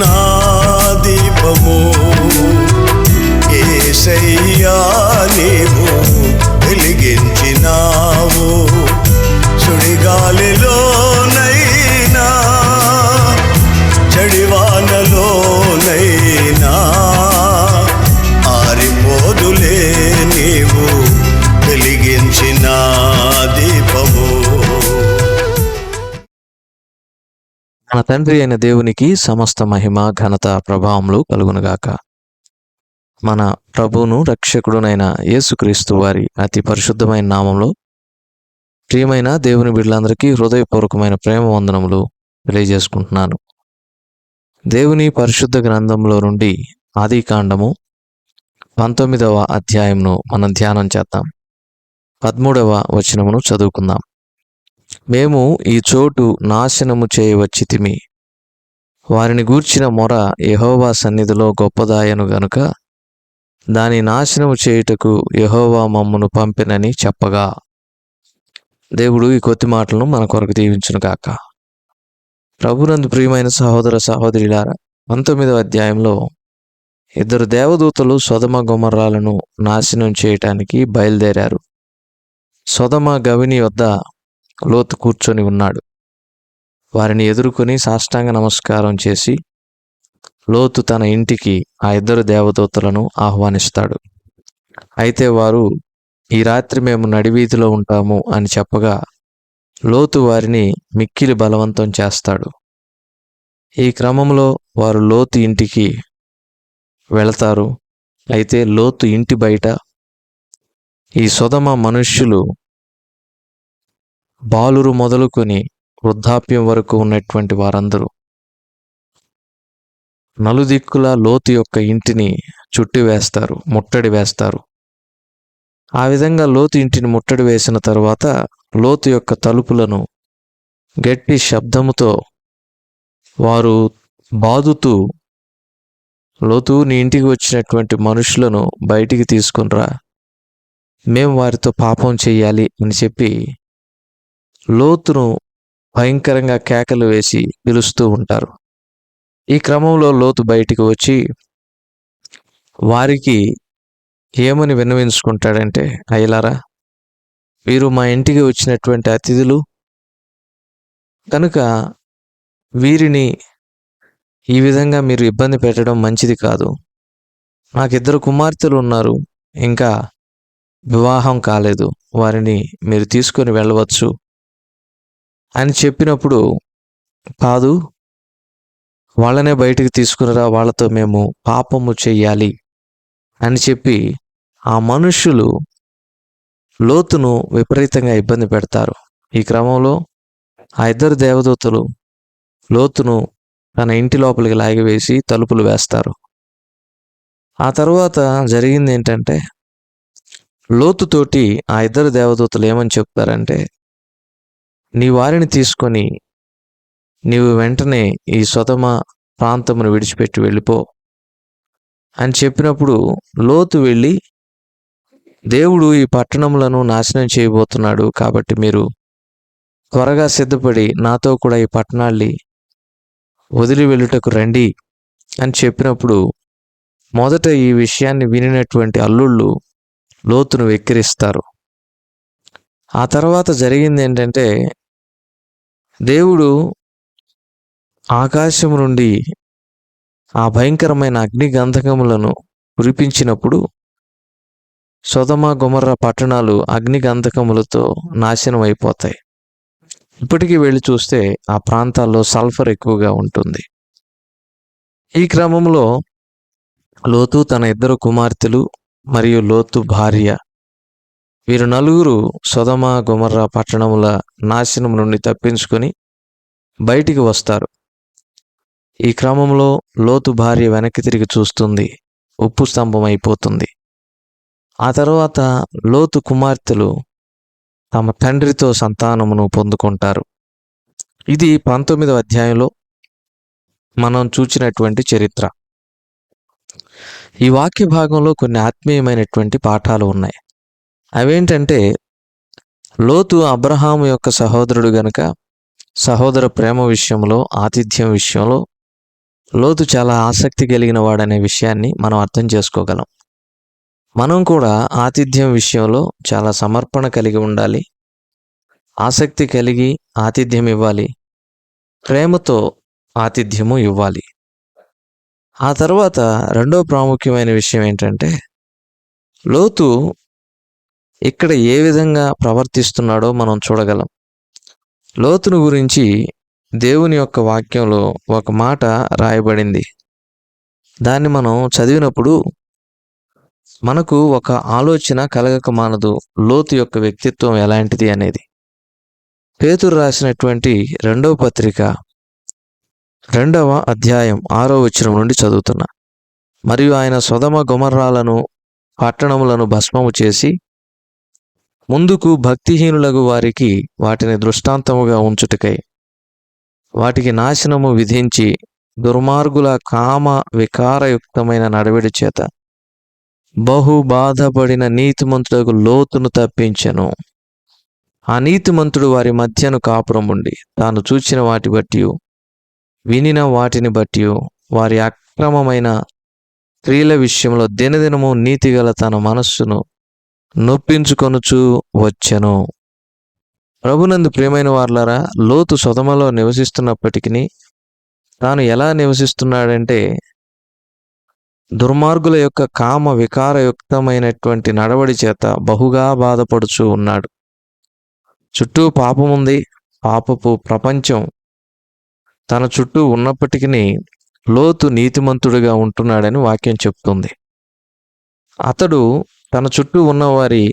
నా దీపము ఏసయ్యా నీవు వెలిగించినావు. సుడిగాలిలోనైనా చడివానలోనైనా ఆరిపోదులే నీవు వెలిగించినా మన తండ్రి అయిన దేవునికి సమస్త మహిమ ఘనత ప్రభావములు కలుగునుగాక. మన ప్రభువును రక్షకుడునైన యేసుక్రీస్తు వారి అతి పరిశుద్ధమైన నామంలో ప్రియమైన దేవుని బిడ్డలందరికీ హృదయపూర్వకమైన ప్రేమ వందనములు తెలియజేసుకుంటున్నాను. దేవుని పరిశుద్ధ గ్రంథంలో నుండి ఆది కాండము పంతొమ్మిదవ అధ్యాయంను మనం ధ్యానం చేద్దాం. పదమూడవ వచనమును చదువుకుందాం. మేము ఈ చోటు నాశనము చేయవచ్చితిమి వారిని గూర్చిన మొర యహోవా సన్నిధిలో గొప్పదాయను గనుక దాని నాశనము చేయుటకు యహోవా మమ్మను పంపినని చెప్పగా. దేవుడు ఈ కొద్ది మాటలను మన కొరకు దీవించును గాక. ప్రభునందు ప్రియమైన సహోదర సహోదరులారా పంతొమ్మిదవ అధ్యాయంలో ఇద్దరు దేవదూతలు సొదమ గుమర్రాలను నాశనం చేయటానికి బయలుదేరారు. సొదమ గవిని వద్ద లోతు కూర్చొని ఉన్నాడు. వారిని ఎదుర్కొని సాష్టాంగ నమస్కారం చేసి లోతు తన ఇంటికి ఆ ఇద్దరు దేవదూతలను ఆహ్వానిస్తాడు. అయితే వారు ఈ రాత్రి మేము నడివీధిలో ఉంటాము అని చెప్పగా లోతు వారిని మిక్కిలి బలవంతం చేస్తాడు. ఈ క్రమంలో వారు లోతు ఇంటికి వెళతారు. అయితే లోతు ఇంటి బయట ఈ సుధమ మనుష్యులు బాలురు మొదలుకొని వృద్ధాప్యం వరకు ఉన్నటువంటి వారందరూ నలుదిక్కుల లోతు యొక్క ఇంటిని చుట్టి వేస్తారు ముట్టడి వేస్తారు. ఆ విధంగా లోతు ఇంటిని ముట్టడి వేసిన తర్వాత లోతు యొక్క తలుపులను గట్టి శబ్దముతో వారు బాదుతూ లోతు నీ ఇంటికి వచ్చినటువంటి మనుషులను బయటికి తీసుకునిరా మేము వారితో పాపం చేయాలి అని చెప్పి లోతును భయంకరంగా కేకలు వేసి పిలుస్తూ ఉంటారు. ఈ క్రమంలో లోతు బయటికి వచ్చి వారికి ఏమని విన్నవించుకుంటాడంటే అయ్యలారా వీరు మా ఇంటికి వచ్చినటువంటి అతిథులు కనుక వీరిని ఈ విధంగా మీరు ఇబ్బంది పెట్టడం మంచిది కాదు. నాకు ఇద్దరు కుమార్తెలు ఉన్నారు ఇంకా వివాహం కాలేదు. వారిని మీరు తీసుకొని వెళ్ళవచ్చు. అని చెప్పినప్పుడు కాదు వాళ్ళనే బయటికి తీసుకునిరా వాళ్ళతో మేము పాపము చెయ్యాలి అని చెప్పి ఆ మనుషులు లోతును విపరీతంగా ఇబ్బంది పెడతారు. ఈ క్రమంలో ఆ ఇద్దరు దేవదూతలు లోతును తన ఇంటి లోపలికి లాగివేసి తలుపులు వేస్తారు. ఆ తర్వాత జరిగింది ఏంటంటే లోతుతోటి ఆ ఇద్దరు దేవదూతలు ఏమని చెప్తారంటే నీ వారిని తీసుకొని నీవు వెంటనే ఈ స్వతమ ప్రాంతమును విడిచిపెట్టి వెళ్ళిపో. అని చెప్పినప్పుడు లోతు వెళ్ళి దేవుడు ఈ పట్టణములను నాశనం చేయబోతున్నాడు కాబట్టి మీరు త్వరగా సిద్ధపడి నాతో కూడా ఈ పట్టణాల్ని వదిలి వెళ్ళుటకు రండి. అని చెప్పినప్పుడు మొదట ఈ విషయాన్ని వినినటువంటి అల్లుళ్ళు లోతును వెక్కిరిస్తారు. ఆ తర్వాత జరిగింది ఏంటంటే దేవుడు ఆకాశం నుండి ఆ భయంకరమైన అగ్ని గంధకములను కురిపించినప్పుడు సొదమ గుమర్ర పట్టణాలు అగ్ని గంధకములతో నాశనం అయిపోతాయి. ఇప్పటికీ వెళ్ళి చూస్తే ఆ ప్రాంతాల్లో సల్ఫర్ ఎక్కువగా ఉంటుంది. ఈ క్రమంలో లోతు తన ఇద్దరు కుమార్తెలు మరియు లోతు భార్య వీరు నలుగురు సొదమ గుమర్రా పట్టణముల నాశనం నుండి తప్పించుకొని బయటికి వస్తారు. ఈ క్రమంలో లోతు భార్య వెనక్కి తిరిగి చూస్తుంది. ఉప్పు స్తంభం అయిపోతుంది ఆ తర్వాత లోతు కుమార్తెలు తమ తండ్రితో సంతానమును పొందుకుంటారు. ఇది పంతొమ్మిదవ అధ్యాయంలో మనం చూచినటువంటి చరిత్ర. ఈ వాక్య భాగంలో కొన్ని ఆత్మీయమైనటువంటి పాఠాలు ఉన్నాయి. అవేంటంటే లోతు అబ్రహాం యొక్క సహోదరుడు గనుక సహోదర ప్రేమ విషయంలో ఆతిథ్యం విషయంలో లోతు చాలా ఆసక్తి కలిగిన వాడనే విషయాన్ని మనం అర్థం చేసుకోగలం. మనం కూడా ఆతిథ్యం విషయంలో చాలా సమర్పణ కలిగి ఉండాలి. ఆసక్తి కలిగి ఆతిథ్యం ఇవ్వాలి. ప్రేమతో ఆతిథ్యము ఇవ్వాలి. ఆ తర్వాత రెండో ప్రాముఖ్యమైన విషయం ఏంటంటే లోతు ఇక్కడ ఏ విధంగా ప్రవర్తిస్తున్నాడో మనం చూడగలం. లోతును గురించి దేవుని యొక్క వాక్యంలో ఒక మాట రాయబడింది. దాన్ని మనం చదివినప్పుడు మనకు ఒక ఆలోచన కలగక మానదు. లోతు యొక్క వ్యక్తిత్వం ఎలాంటిది అనేది. పేతురు రాసినటువంటి రెండవ పత్రిక రెండవ అధ్యాయం ఆరో వచనం నుండి చదువుతున్నా. మరియు ఆయన సొదమ గుమర్రాలను పట్టణములను భస్మము చేసి ముందుకు భక్తిహీనులకు వారికి వాటిని దృష్టాంతముగా ఉంచుటకై వాటికి నాశనము విధించి దుర్మార్గుల కామ వికారయుక్తమైన నడవడి చేత బహు బాధపడిన నీతిమంతులకు లోతును తప్పించెను. ఆ నీతిమంతుడు వారి మధ్యను కాపురం ఉండి తాను చూచిన వాటి బట్టి వినిన వాటిని బట్టి వారి అక్రమమైన క్రియల విషయంలో దినదినము నీతిగల తన మనస్సును నొప్పించుకొనుచు వచ్చెను. ప్రభునందు ప్రియమైన వార్లారా లోతు సొదమలో నివసిస్తున్నప్పటికీ తాను ఎలా నివసిస్తున్నాడంటే దుర్మార్గుల యొక్క కామ వికారయుక్తమైనటువంటి నడవడి చేత బహుగా బాధపడుచు ఉన్నాడు. చుట్టూ పాపముంది పాపపు ప్రపంచం తన చుట్టూ ఉన్నప్పటికీ లోతు నీతిమంతుడిగా ఉంటున్నాడని వాక్యం చెప్తుంది. అతడు తన చుట్టూ ఉన్నవారి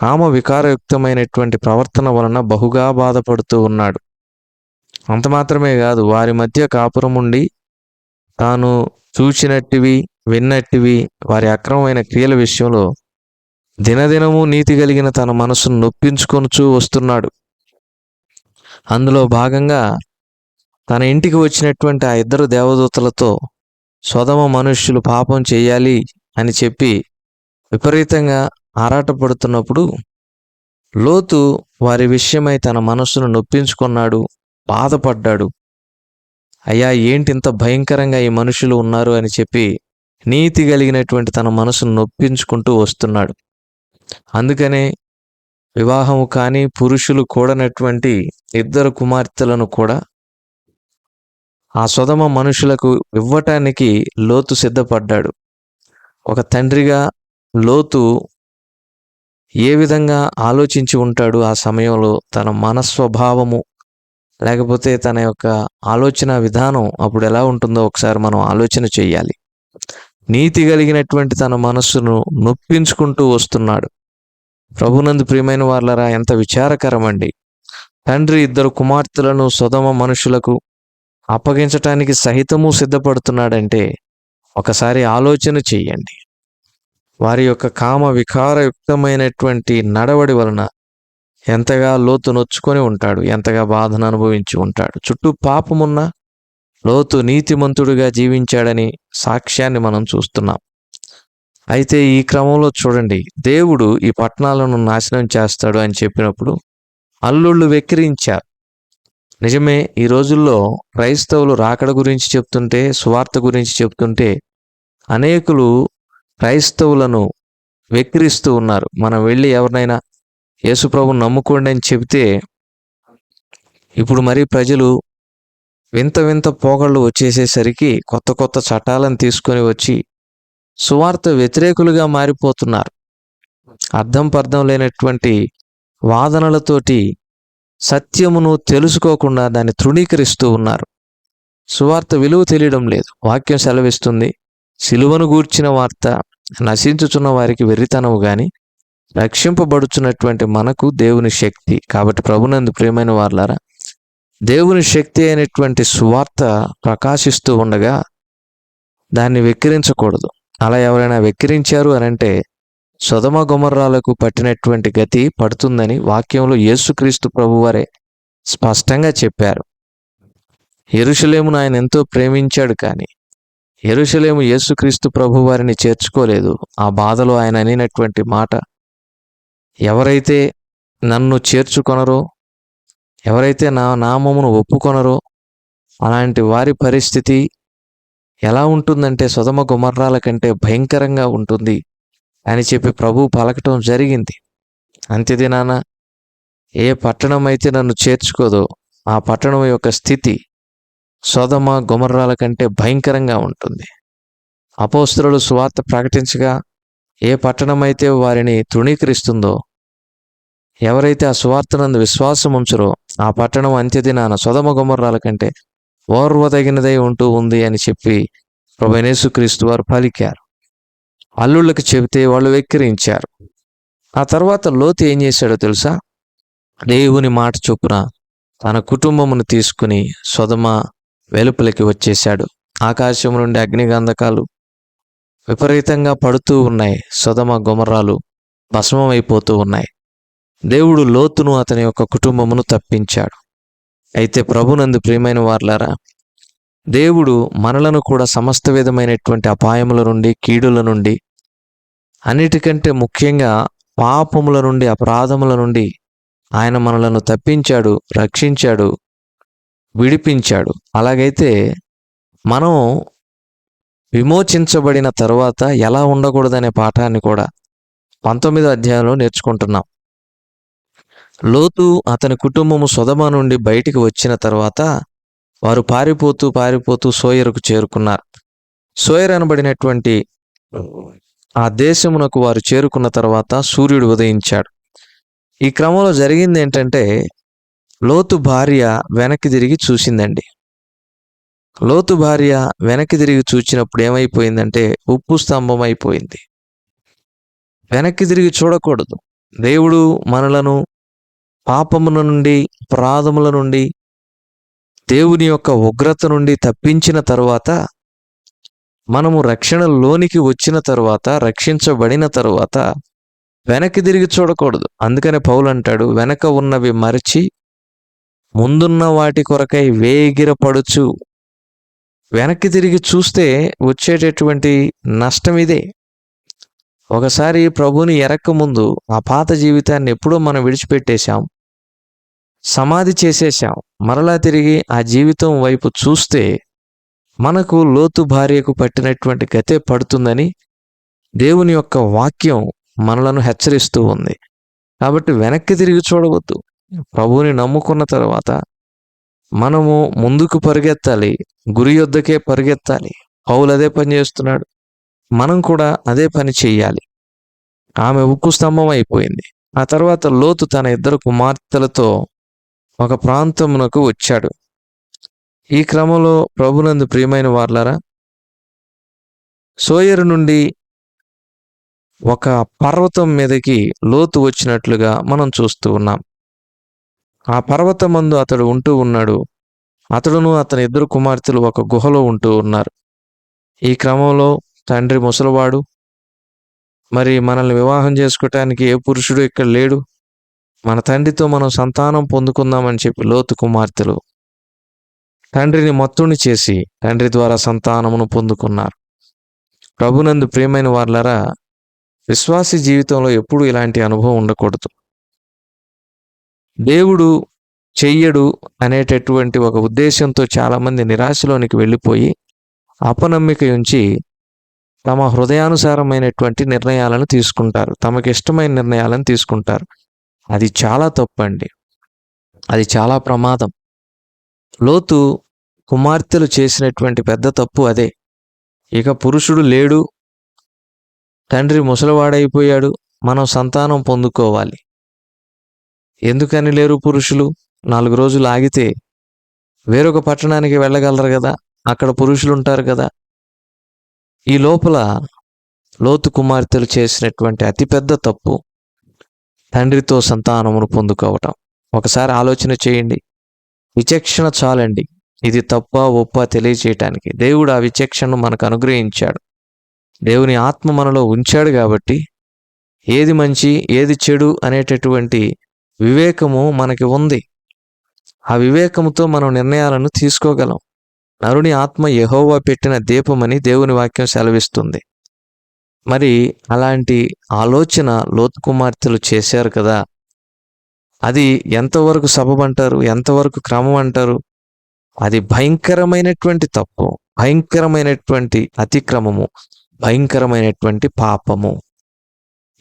ఆమె వికారయుక్తమైనటువంటి ప్రవర్తన వలన బహుగా బాధపడుతూ ఉన్నాడు. అంత మాత్రమే కాదు వారి మధ్య కాపురం ఉండి తాను చూచినట్టివి విన్నట్టివి వారి అక్రమమైన క్రియల విషయంలో దినదినము నీతి కలిగిన తన మనసును నొప్పించుకొనుచూ వస్తున్నాడు. అందులో భాగంగా తన ఇంటికి వచ్చినటువంటి ఆ ఇద్దరు దేవదూతలతో సొదమ మనుష్యులు పాపం చేయాలి అని చెప్పి విపరీతంగా ఆరాటపడుతున్నప్పుడు లోతు వారి విషయమై తన మనస్సును నొప్పించుకున్నాడు బాధపడ్డాడు. అయ్యా ఏంటి ఇంత భయంకరంగా ఈ మనుషులు ఉన్నారు అని చెప్పి నీతి కలిగినటువంటి తన మనసును నొప్పించుకుంటూ వస్తున్నాడు. అందుకనే వివాహము కానీ పురుషులు కూడనటువంటి ఇద్దరు కుమార్తెలను కూడా ఆ సుధమ మనుషులకు ఇవ్వటానికి లోతు సిద్ధపడ్డాడు. ఒక తండ్రిగా లోతు ఏ విధంగా ఆలోచించి ఉంటాడు ఆ సమయంలో తన మనస్వభావము లేకపోతే తన యొక్క ఆలోచన విధానం అప్పుడు ఎలా ఉంటుందో ఒకసారి మనం ఆలోచన చేయాలి. నీతి కలిగినటువంటి తన మనస్సును నొప్పించుకుంటూ వస్తున్నాడు. ప్రభునందు ప్రియమైన వాళ్ళరా ఎంత విచారకరమండి. తండ్రి ఇద్దరు కుమార్తెలను సుధమ మనుషులకు అప్పగించటానికి సహితము సిద్ధపడుతున్నాడంటే ఒకసారి ఆలోచన చెయ్యండి వారి యొక్క కామ వికారయుక్తమైనటువంటి నడవడి వలన ఎంతగా లోతు నొచ్చుకొని ఉంటాడు ఎంతగా బాధను అనుభవించి ఉంటాడు. చుట్టూ పాపమున్న లోతు నీతిమంతుడిగా జీవించాడని సాక్ష్యాన్ని మనం చూస్తున్నాం. అయితే ఈ క్రమంలో చూడండి దేవుడు ఈ పట్టణాలను నాశనం చేస్తాడు అని చెప్పినప్పుడు అల్లుళ్ళు వెక్కిరించారు. నిజమే ఈ రోజుల్లో క్రైస్తవులు రాకడ గురించి చెప్తుంటే సువార్త గురించి చెప్తుంటే అనేకులు క్రైస్తవులను వెక్కిరిస్తూ ఉన్నారు. మనం వెళ్ళి ఎవరినైనా యేసుప్రభు నమ్ముకోండి అని చెబితే ఇప్పుడు మరి ప్రజలు వింత వింత పోగళ్ళు వచ్చేసేసరికి కొత్త కొత్త చట్టాలను తీసుకొని వచ్చి సువార్త వ్యతిరేకులుగా మారిపోతున్నారు. అర్థం పర్థం లేనటువంటి వాదనలతోటి సత్యమును తెలుసుకోకుండా దాన్ని తృణీకరిస్తూ ఉన్నారు. సువార్త విలువ తెలియడం లేదు. వాక్యం సెలవిస్తుంది. సిలువను గూర్చిన వార్త నశించుచున్న వారికి వెర్రితనము గాని రక్షింపబడుచున్నటువంటి మనకు దేవుని శక్తి. కాబట్టి ప్రభునందు ప్రియమైన వారులారా దేవుని శక్తి అయినటువంటి సువార్త ప్రకాశిస్తూ ఉండగా దాన్ని వెక్కిరించకూడదు. అలా ఎవరైనా వెక్కిరించారు అని అంటే సుధమ గుమర్రాలకు పట్టినటువంటి గతి పడుతుందని వాక్యంలో యేసుక్రీస్తు ప్రభువారే స్పష్టంగా చెప్పారు. ఎరుషులేమును ఆయన ఎంతో ప్రేమించాడు కానీ ఎరుషలేము యేసుక్రీస్తు ప్రభు వారిని చేర్చుకోలేదు. ఆ బాధలో ఆయన అనినటువంటి మాట ఎవరైతే నన్ను చేర్చుకొనరో ఎవరైతే నా నామమును ఒప్పుకొనరో అలాంటి వారి పరిస్థితి ఎలా ఉంటుందంటే సుధమ గుమర్రాల కంటే భయంకరంగా ఉంటుంది అని చెప్పి ప్రభు పలకటం జరిగింది. అంత్యదినాన ఏ పట్టణం అయితే నన్ను చేర్చుకోదో ఆ పట్టణం యొక్క స్థితి సోదమ గుమర్రాల కంటే భయంకరంగా ఉంటుంది. అపోస్తులు సువార్త ప్రకటించగా ఏ పట్టణమైతే వారిని తృణీకరిస్తుందో ఎవరైతే ఆ సువార్తనందు విశ్వాసం ఉంచరో ఆ పట్టణం అంత్యదినాన సొదమ గుమర్రాల కంటే ఓర్వదగినదై ఉంటూ ఉంది అని చెప్పి ప్రభనేసుక్రీస్తు వారు పలికారు. అల్లుళ్ళకి చెబితే వాళ్ళు వెక్కిరించారు. ఆ తర్వాత లోతు ఏం చేశాడో తెలుసా? దేవుని మాట చొప్పున తన కుటుంబమును తీసుకుని సొదమ వెలుపలికి వచ్చేశాడు. ఆకాశం నుండి అగ్నిగంధకాలు విపరీతంగా పడుతూ ఉన్నాయి. సుధమ గుమరాలు భస్మమైపోతూ ఉన్నాయి. దేవుడు లోతును అతని యొక్క కుటుంబమును తప్పించాడు. అయితే ప్రభునందు ప్రియమైన వార్లారా దేవుడు మనలను కూడా సమస్త విధమైనటువంటి అపాయముల నుండి కీడుల నుండి అన్నిటికంటే ముఖ్యంగా పాపముల నుండి అపరాధముల నుండి ఆయన మనలను తప్పించాడు రక్షించాడు విడిపించాడు. అలాగైతే మనం విమోచించబడిన తరువాత ఎలా ఉండకూడదనే పాఠాన్ని కూడా పంతొమ్మిదో అధ్యాయంలో నేర్చుకుంటున్నాం. లోతు అతని కుటుంబము సొదమ నుండి బయటికి వచ్చిన తర్వాత వారు పారిపోతూ పారిపోతూ సోయరుకు చేరుకున్నారు. సోయర్ అనబడినటువంటి ఆ దేశమునకు వారు చేరుకున్న తర్వాత సూర్యుడు ఉదయించాడు. ఈ క్రమంలో జరిగింది ఏంటంటే లోతు భార్య వెనక్కి తిరిగి చూసిందండి. లోతు భార్య వెనక్కి తిరిగి చూచినప్పుడు ఏమైపోయిందంటే ఉప్పు స్తంభం అయిపోయింది. వెనక్కి తిరిగి చూడకూడదు. దేవుడు మనలను పాపముల నుండి ప్రాధముల నుండి దేవుని యొక్క ఉగ్రత నుండి తప్పించిన తరువాత మనము రక్షణలోనికి వచ్చిన తరువాత రక్షించబడిన తరువాత వెనక్కి తిరిగి చూడకూడదు. అందుకనే పౌలు అంటాడు వెనక ఉన్నవి మరచి ముందున్న వాటి కొరకై వేగిరపడుచు వెనక్కి తిరిగి చూస్తే వచ్చేటటువంటి నష్టం ఇదే ఒకసారి ప్రభుని ఎరక్క ముందు ఆ పాత జీవితాన్ని ఎప్పుడో మనం విడిచిపెట్టేశాం. సమాధి చేసేశాం. మరలా తిరిగి ఆ జీవితం వైపు చూస్తే మనకు లోతు భార్యకు పట్టినటువంటి గతే పడుతుందని దేవుని యొక్క వాక్యం మనలను హెచ్చరిస్తూ ఉంది. కాబట్టి వెనక్కి తిరిగి చూడవద్దు. ప్రభువుని నమ్ముకున్న తర్వాత మనము ముందుకు పరిగెత్తాలి గురి యొద్దకే పరిగెత్తాలి. పౌలు అదే పని చేస్తున్నాడు. మనం కూడా అదే పని చెయ్యాలి ఆమె ఉక్కు స్తంభం అయిపోయింది. ఆ తర్వాత లోతు తన ఇద్దరు కుమార్తెలతో ఒక ప్రాంతమునకు వచ్చాడు. ఈ క్రమంలో ప్రభునందు ప్రియమైన వార్లారా సోయరు నుండి ఒక పర్వతం మీదకి లోతు వచ్చినట్లుగా మనం చూస్తూ ఉన్నాం. ఆ పర్వతమందు అతడు ఉంటూ ఉన్నాడు. అతడును అతని ఇద్దరు కుమార్తెలు ఒక గుహలో ఉంటూ ఉన్నారు. ఈ క్రమంలో తండ్రి ముసలివాడు మరి మనల్ని వివాహం చేసుకోవటానికి ఏ పురుషుడు ఇక్కడ లేడు? మన తండ్రితో మనం సంతానం పొందుకుందామని చెప్పి లోతు కుమార్తెలు తండ్రిని మత్తుని చేసి తండ్రి ద్వారా సంతానమును పొందుకున్నారు. ప్రభునందు ప్రియమైన వార్లరా విశ్వాసి జీవితంలో ఎప్పుడూ ఇలాంటి అనుభవం ఉండకూడదు. దేవుడు చెయ్యడు అనేటటువంటి ఒక ఉద్దేశంతో చాలామంది నిరాశలోనికి వెళ్ళిపోయి అపనమ్మిక ఉంచి తమ హృదయానుసారమైనటువంటి నిర్ణయాలను తీసుకుంటారు. తమకి ఇష్టమైన నిర్ణయాలను తీసుకుంటారు. అది చాలా తప్పండి. అది చాలా ప్రమాదం. లోతు కుమార్తెలు చేసినటువంటి పెద్ద తప్పు అదే. ఇక పురుషుడు లేడు. తండ్రి ముసలివాడైపోయాడు. మనం సంతానం పొందుకోవాలి. ఎందుకని లేరు పురుషులు? నాలుగు రోజులు ఆగితే వేరొక పట్టణానికి వెళ్ళగలరు కదా? అక్కడ పురుషులు ఉంటారు కదా? ఈ లోపల లోతు కుమార్తెలు చేసినటువంటి అతిపెద్ద తప్పు తండ్రితో సంతానమును పొందుకోవటం. ఒకసారి ఆలోచన చేయండి. విచక్షణ చాలండి. ఇది తప్ప ఒప్ప తెలియచేయటానికి. దేవుడు ఆ విచక్షణను మనకు అనుగ్రహించాడు. దేవుని ఆత్మ మనలో ఉంచాడు కాబట్టి ఏది మంచి ఏది చెడు అనేటటువంటి వివేకము మనకి ఉంది. ఆ వివేకముతో మనం నిర్ణయాలను తీసుకోగలం. నరుని ఆత్మ యహోవా పెట్టిన దీపమని దేవుని వాక్యం సెలవిస్తుంది. మరి అలాంటి ఆలోచన లోతు కుమార్తెలు చేశారు కదా. అది ఎంతవరకు సబబంటారు ఎంతవరకు క్రమం అంటారు అది భయంకరమైనటువంటి తప్పు. భయంకరమైనటువంటి అతిక్రమము. భయంకరమైనటువంటి పాపము.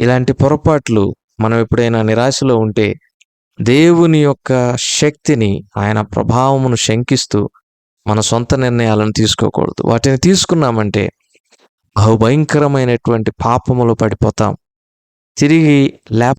ఇలాంటి పొరపాట్లు మనం ఎప్పుడైనా నిరాశలో ఉంటే దేవుని యొక్క శక్తిని ఆయన ప్రభావమును శంకిస్తూ మన సొంత నిర్ణయాలను తీసుకోకూడదు. వాటిని తీసుకున్నామంటే బహుభయంకరమైనటువంటి పాపములు పడిపోతాం. తిరిగి లేప